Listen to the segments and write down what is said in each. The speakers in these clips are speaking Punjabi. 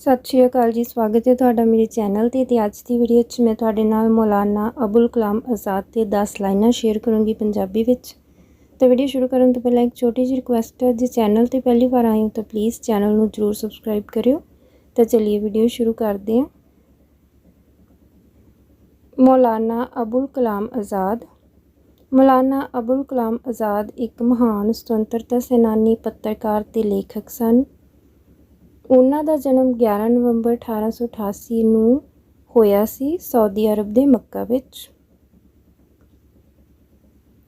ਸਤਿ ਸ਼੍ਰੀ ਅਕਾਲ ਜੀ, ਸਵਾਗਤ ਹੈ ਤੁਹਾਡਾ ਮੇਰੇ ਚੈਨਲ ਤੇ ਤੇ ਅੱਜ ਦੀ ਵੀਡੀਓ 'ਚ ਮੈਂ ਤੁਹਾਡੇ ਨਾਲ ਮੌਲਾਨਾ ਅਬੁਲ ਕਲਾਮ ਆਜ਼ਾਦ ਤੇ 10 ਲਾਈਨਾਂ ਸ਼ੇਅਰ ਕਰੂੰਗੀ ਪੰਜਾਬੀ ਵਿੱਚ। ਤਾਂ ਵੀਡੀਓ ਸ਼ੁਰੂ ਕਰਨ ਤੋਂ ਪਹਿਲਾਂ ਇੱਕ ਛੋਟੀ ਜਿਹੀ ਰਿਕੁਐਸਟ ਹੈ, ਜੇ ਚੈਨਲ ਤੇ ਪਹਿਲੀ ਵਾਰ ਆਏ ਹੋ ਤਾਂ ਪਲੀਜ਼ ਚੈਨਲ ਨੂੰ ਜਰੂਰ ਸਬਸਕ੍ਰਾਈਬ ਕਰਿਓ। ਤਾਂ ਚਲਿਏ ਵੀਡੀਓ ਸ਼ੁਰੂ ਕਰਦੇ ਹਾਂ। ਮੌਲਾਨਾ ਅਬੁਲ ਕਲਾਮ ਆਜ਼ਾਦ। ਮੌਲਾਨਾ ਅਬੁਲ ਕਲਾਮ ਆਜ਼ਾਦ ਇੱਕ ਮਹਾਨ ਸੁਤੰਤਰਤਾ ਸੈਨਾਨੀ ਪੱਤਰਕਾਰ ਤੇ ਲੇਖਕ ਸਨ। ਉਹਨਾਂ ਦਾ ਜਨਮ 11 ਨਵੰਬਰ 1888 ਨੂੰ ਹੋਇਆ ਸੀ ਸਾਊਦੀ ਅਰਬ ਦੇ ਮੱਕਾ ਵਿੱਚ।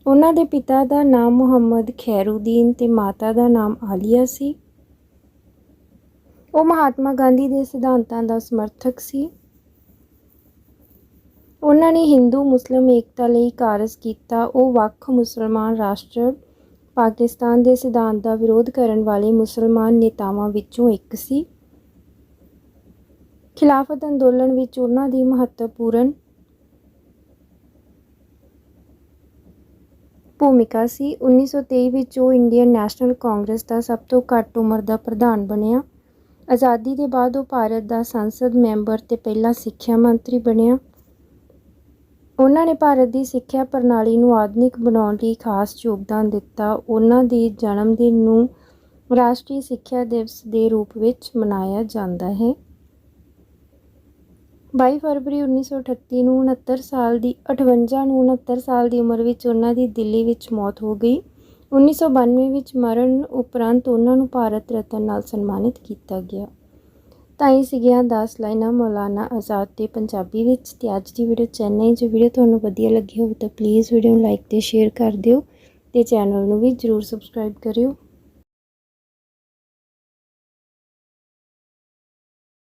ਉਹਨਾਂ ਦੇ ਪਿਤਾ ਦਾ ਨਾਮ ਮੁਹੰਮਦ ਖੈਰੂਦੀਨ ਤੇ ਮਾਤਾ ਦਾ ਨਾਮ ਆਲੀਆ ਸੀ। ਉਹ ਮਹਾਤਮਾ ਗਾਂਧੀ ਦੇ ਸਿਧਾਂਤਾਂ ਦਾ ਸਮਰਥਕ ਸੀ। ਉਹਨਾਂ ਨੇ ਹਿੰਦੂ, ਮੁਸਲਿਮ ਏਕਤਾ ਲਈ ਕਾਰਜ ਕੀਤਾ। ਉਹ ਵੱਖ ਮੁਸਲਮਾਨ ਰਾਸ਼ਟਰ ਪਾਕਿਸਤਾਨ ਦੇ ਸਿਧਾਂਤ ਦਾ ਵਿਰੋਧ ਕਰਨ ਵਾਲੇ ਮੁਸਲਮਾਨ ਨੇਤਾਵਾਂ ਵਿੱਚੋਂ ਇੱਕ ਸੀ। ਖਿਲਾਫਤ ਅੰਦੋਲਨ ਵਿੱਚ ਉਹਨਾਂ ਦੀ ਮਹੱਤਵਪੂਰਨ ਭੂਮਿਕਾ ਸੀ। 1923 ਵਿੱਚ ਉਹ ਇੰਡੀਅਨ ਨੈਸ਼ਨਲ ਕਾਂਗਰਸ ਦਾ ਸਭ ਤੋਂ ਘੱਟ ਉਮਰ ਦਾ ਪ੍ਰਧਾਨ ਬਣਿਆ। ਆਜ਼ਾਦੀ ਦੇ ਬਾਅਦ ਉਹ ਭਾਰਤ ਦਾ ਸੰਸਦ ਮੈਂਬਰ ਤੇ ਪਹਿਲਾ ਸਿੱਖਿਆ ਮੰਤਰੀ ਬਣਿਆ। ਉਹਨਾਂ ਨੇ ਭਾਰਤ ਦੀ ਸਿੱਖਿਆ ਪ੍ਰਣਾਲੀ ਨੂੰ ਆਧੁਨਿਕ ਬਣਾਉਣ ਲਈ ਖਾਸ ਯੋਗਦਾਨ ਦਿੱਤਾ। ਉਹਨਾਂ ਦੇ ਜਨਮ ਦਿਨ ਨੂੰ ਰਾਸ਼ਟਰੀ ਸਿੱਖਿਆ ਦਿਵਸ ਦੇ ਰੂਪ ਵਿੱਚ ਮਨਾਇਆ ਜਾਂਦਾ ਹੈ। 22 ਫਰਵਰੀ 1938 ਨੂੰ 69 ਸਾਲ ਦੀ 58 ਨੂੰ 69 ਸਾਲ ਦੀ ਉਮਰ ਵਿੱਚ ਉਹਨਾਂ ਦੀ ਦਿੱਲੀ ਵਿੱਚ ਮੌਤ ਹੋ ਗਈ। 1992 ਵਿੱਚ ਮਰਨ ਉਪਰੰਤ ਉਹਨਾਂ ਨੂੰ ਭਾਰਤ ਰਤਨ ਨਾਲ ਸਨਮਾਨਿਤ ਕੀਤਾ ਗਿਆ। ਤਾਂ ਇਹ ਸੀਗੀਆਂ 10 ਲਾਈਨਾਂ ਮੌਲਾਨਾ ਆਜ਼ਾਦ ਤੇ ਪੰਜਾਬੀ ਵਿੱਚ ਤੇ ਅੱਜ ਦੀ ਵੀਡੀਓ ਚੈਨਲ ਜੋ ਵੀਡੀਓ ਤੁਹਾਨੂੰ ਵਧੀਆ ਲੱਗੀ ਹੋਵੇ ਤਾਂ ਪਲੀਜ਼ ਵੀਡੀਓ ਨੂੰ ਲਾਈਕ ਤੇ ਸ਼ੇਅਰ ਕਰ ਦਿਓ ਤੇ ਚੈਨਲ ਨੂੰ ਵੀ ਜਰੂਰ ਸਬਸਕ੍ਰਾਈਬ ਕਰਿਓ।